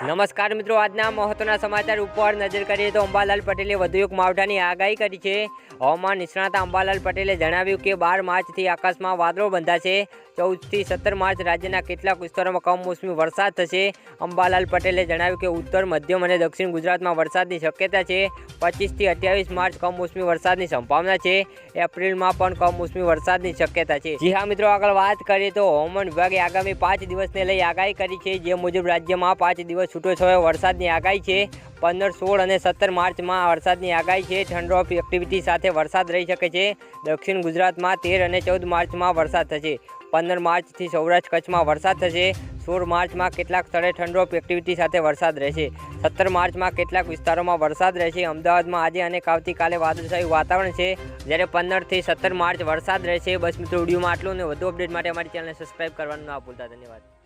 નમસ્કાર મિત્રો, આજના મહત્વના સમાચાર ઉપર નજર કરીએ તો અંબાલાલ પટેલે વધુ એક માવઠાની આગાહી કરી છે. હવામાન નિષ્ણાત અંબાલાલ પટેલે જણાવ્યું કે બાર માર્ચથી આકાશમાં વાદળો બંધાશે. ચૌદથી સત્તર માર્ચ રાજ્યના કેટલાક વિસ્તારોમાં કમોસમી વરસાદ થશે. અંબાલાલ પટેલે જણાવ્યું કે ઉત્તર, મધ્યમ અને દક્ષિણ ગુજરાતમાં વરસાદની શક્યતા છે. પચીસથી અઠ્યાવીસ માર્ચ કમોસમી વરસાદની સંભાવના છે. એપ્રિલમાં પણ કમોસમી વરસાદની શક્યતા છે. જી હા મિત્રો, આગળ વાત કરીએ તો હવામાન વિભાગે આગામી પાંચ દિવસને લઈ આગાહી કરી છે. જે મુજબ રાજ્યમાં પાંચ દિવસ છૂટો છવાયો. વરસાદની આગાહી છે. પંદર, સોળ અને સત્તર માર્ચમાં વરસાદની આગાહી છે. ઠંડ ઓફ એક્ટિવિટી સાથે વરસાદ રહી શકે છે. દક્ષિણ ગુજરાતમાં તેર અને ચૌદ માર્ચમાં વરસાદ થશે. પંદર માર્ચથી સૌરાષ્ટ્ર કચ્છમાં વરસાદ થશે. સોળ માર્ચમાં કેટલાક સ્થળે ઠંડ એક્ટિવિટી સાથે વરસાદ રહેશે. સત્તર માર્ચમાં કેટલાક વિસ્તારોમાં વરસાદ રહેશે. અમદાવાદમાં આજે અને આવતીકાલે વાદળછાયું વાતાવરણ છે. જ્યારે પંદરથી સત્તર માર્ચ વરસાદ રહેશે. બસ મિત્રો, વિડીયોમાં આટલું. અને વધુ અપડેટ માટે અમારી ચેનલને સબસ્ક્રાઈબ કરવાનું ના ભૂલતા. ધન્યવાદ.